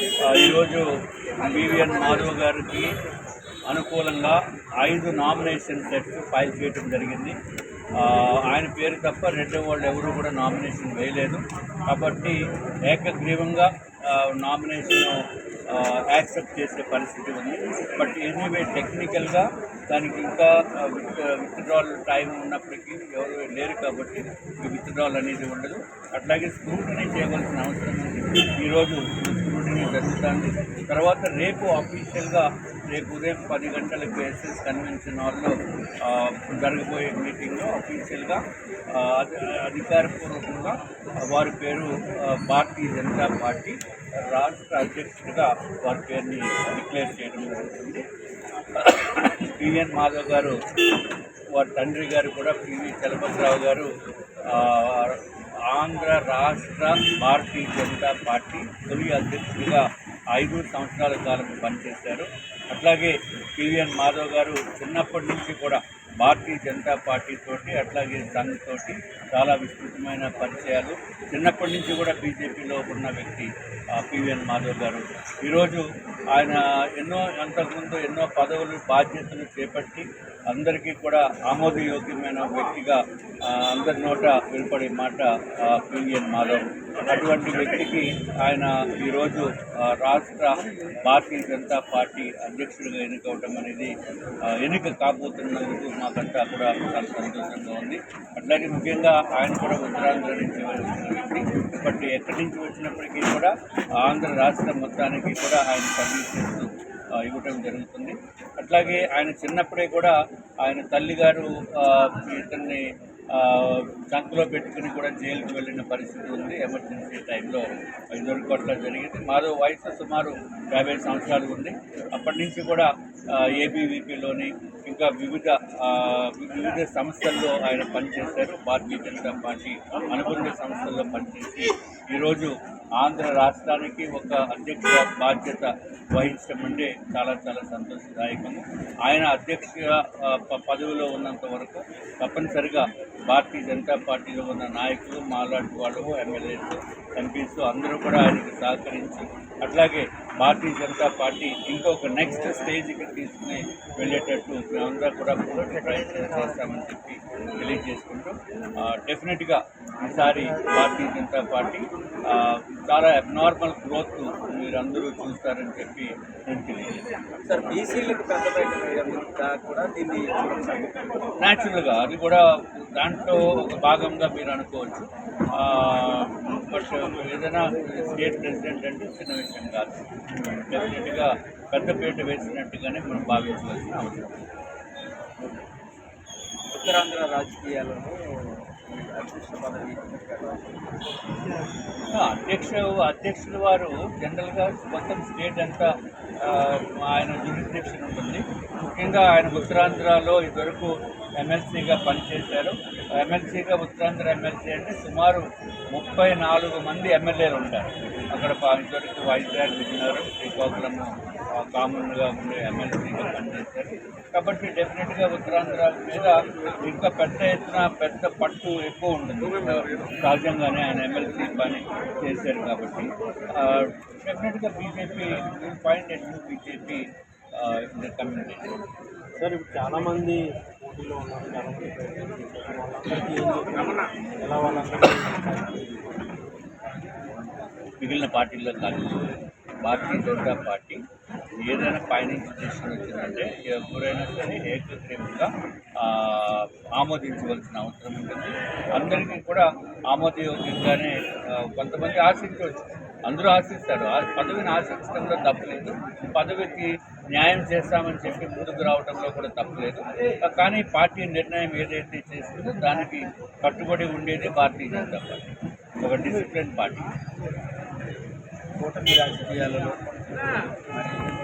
ఈరోజు బీవీఎన్ మాధవ్ గారికి అనుకూలంగా ఐదు నామినేషన్ సెట్స్ ఫైల్ చేయడం జరిగింది. ఆయన పేరు తప్ప రెండో వాళ్ళు ఎవరు కూడా నామినేషన్ వేయలేదు. కాబట్టి ఏకగ్రీవంగా నామినేషన్ యాక్సెప్ట్ చేసే పరిస్థితి ఉంది. బట్ ఎనీవే టెక్నికల్గా దానికి ఇంకా విత్డ్రాల్ టైం ఉన్నప్పటికీ ఎవరు లేరు కాబట్టి విత్డ్రాల్ అనేది ఉండదు. అట్లాగే స్క్రూటనీ చేయవలసిన అవసరం ఉంది. ఈరోజు స్క్రూటినీ తర్వాత రేపు అఫీషియల్గా రేపు ఉదయం పది గంటలకు ఎస్ఎస్ కన్వెన్షన్ హాల్లో జరగబోయే మీటింగ్లో అఫీషియల్గా అధికారపూర్వకంగా వారి పేరు భారతీయ జనతా పార్టీ రాష్ట్ర అధ్యక్షుడిగా వారి పేరుని డిక్లేర్ చేయడం జరుగుతుంది. పిఎన్ మాధవ్ గారు వారి తండ్రి గారు కూడా పివి చలపతిరావు గారు ఆంధ్ర రాష్ట్ర భారతీయ జనతా పార్టీ తొలి అధ్యక్షుడిగా ఐదు సంవత్సరాల కాలం పనిచేశారు. అట్లాగే పివిఎన్ మాధవ్ గారు చిన్నప్పటి నుంచి కూడా భారతీయ జనతా పార్టీ తోటి అట్లాగే సంఘ్ తోటి చాలా విస్తృతమైన పరిచయాలు. చిన్నప్పటి నుంచి కూడా బీజేపీలో ఉన్న వ్యక్తి పివిఎన్ మాధవ్ గారు. ఈరోజు ఆయన ఎన్నో అంతకుముందు ఎన్నో పదవులు బాధ్యతలు చేపట్టి అందరికీ కూడా ఆమోదయోగ్యమైన వ్యక్తిగా అందరి నోట వెలుపడే మాట పివిఎన్ మాధవ్. అటువంటి వ్యక్తికి ఆయన ఈరోజు రాష్ట్ర భారతీయ జనతా పార్టీ అధ్యక్షుడిగా ఎన్నికవటం అనేది ఎన్నిక కాబోతున్నందుకు మాకంతా కూడా చాలా సంతోషంగా ఉంది. అట్లాగే ముఖ్యంగా ఆయన కూడా ఉత్తరాంధ్ర నుంచి వచ్చిన వ్యక్తి. బట్ ఎక్కడి నుంచి వచ్చినప్పటికీ కూడా ఆంధ్ర రాష్ట్రం మొత్తానికి కూడా ఆయన సర్వీస్ చేస్తూ ఇవ్వటం జరుగుతుంది. అట్లాగే ఆయన చిన్నప్పుడే కూడా ఆయన తల్లిగారు ఇతన్ని ఆ, పెట్టుకుని కూడా జైలుకి వెళ్ళిన పరిస్థితి ఉంది. ఎమర్జెన్సీ టైంలో ఇదివరకు అట్లా జరిగింది. మాధవ్ వయసు సుమారు యాభై సంవత్సరాలు ఉంది. అప్పటి నుంచి కూడా ఏబీవీపీలోని ఇంకా వివిధ వివిధ సంస్థల్లో ఆయన పనిచేశారు. భారతీయ జనతా పార్టీ అనుబంధ సంస్థల్లో పనిచేసి ఈరోజు ఆంధ్ర రాష్ట్రానికి ఒక అధ్యక్ష బాధ్యత వహించడం అంటే చాలా చాలా సంతోషదాయకము. ఆయన అధ్యక్ష ప- పదవిలో ఉన్నంత వరకు తప్పనిసరిగా భారతీయ జనతా పార్టీలో ఉన్న నాయకులు మాలాంటి వాళ్ళు ఎమ్మెల్యేలు ఎంపీస్ అందరూ కూడా ఆయనకు సహకరించి అట్లాగే భారతీయ జనతా పార్టీ ఇంకొక నెక్స్ట్ స్టేజ్కి తీసుకుని వెళ్ళేటట్టు మేమందరం కూడా ప్రయత్నం చేస్తామని చెప్పి తెలియజేసుకుంటూ డెఫినెట్గా ఈసారి భారతీయ జనతా పార్టీ చాలా అబ్నార్మల్ గ్రోత్ మీరందరూ చూస్తారని చెప్పి నేను తెలియజేస్తాను. సార్ బీసీలకు కూడా? దీన్ని న్యాచురల్గా అది కూడా దాంట్లో ఒక భాగంగా మీరు అనుకోవచ్చు. బట్ ఏదైనా స్టేట్ ప్రెసిడెంట్ అంటే చిన్న విషయం కాదు. డెఫినెట్గా పెద్దపేట వేసినట్టుగానే మనం భావించవలసిన అవసరం. ఉత్తరాంధ్ర రాజకీయాలను అధ్యక్ష పదవి అధ్యక్ష అధ్యక్షుల వారు జనరల్గా మొత్తం స్టేట్ అంతా ఆయన జ్యూరిస్డిక్షన్ ఉంటుంది. ముఖ్యంగా ఆయన ఉత్తరాంధ్రలో ఇదివరకు ఎమ్మెల్సీగా పనిచేశారు. ఎమ్మెల్సీగా ఉత్తరాంధ్ర ఎమ్మెల్సీ అంటే సుమారు ముప్పై నాలుగు మంది ఎమ్మెల్యేలు ఉంటారు. అక్కడ ఇదివరకు వైజాగ్ విజయనగరం శ్రీకాకుళం కామన్గా ఉండే ఎమ్మెల్సీగా పనిచేశారు కాబట్టి డెఫినెట్గా ఉత్తరాంధ్ర మీద ఇంకా పెద్ద ఎత్తున పెద్ద పట్టు ఎక్కువ ఉంటుంది. సహజంగానే ఆయన ఎమ్మెల్సీ పని చేశారు కాబట్టి. డెఫినెట్గా BJP point at BJP community sir ఇప్పుడు చాలా మంది పోటీలో ఉన్నారు. ఎలా వాళ్ళందరికీ మిగిలిన పార్టీల్లో కాదు. భారతీయ జనతా పార్టీ. ఏదైనా పైనుంచి డిసిషన్ వచ్చిందంటే ఎవరైనా సరే ఏకగ్రీవంగా ఆమోదించవలసిన అవసరం ఉంటుంది. అందరికీ కూడా ఆమోదయోగ్యంగానే కొంతమంది ఆశించవచ్చు. అందరూ ఆశిస్తారు. ఆ పదవిని ఆశించడంలో తప్పలేదు పదవికి న్యాయం చేస్తామని చెప్పి ముందుకు రావడంలో కూడా తప్పలేదు కానీ పార్టీ నిర్ణయం ఏదైతే చేసిందో దానికి కట్టుబడి ఉండేది భారతీయ జనతా పార్టీ. ఒక డిసిప్లిన్ పార్టీ. కూటమి రాజకీయాలలో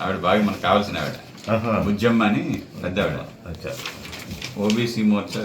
ఆవిడ బాగా మనకు కావాల్సిన ఆవిడ. ఆహా. బుజ్జమ్మ అని పెద్ద ఆవిడ. అచ్చా. ఓబీసీ మోర్చా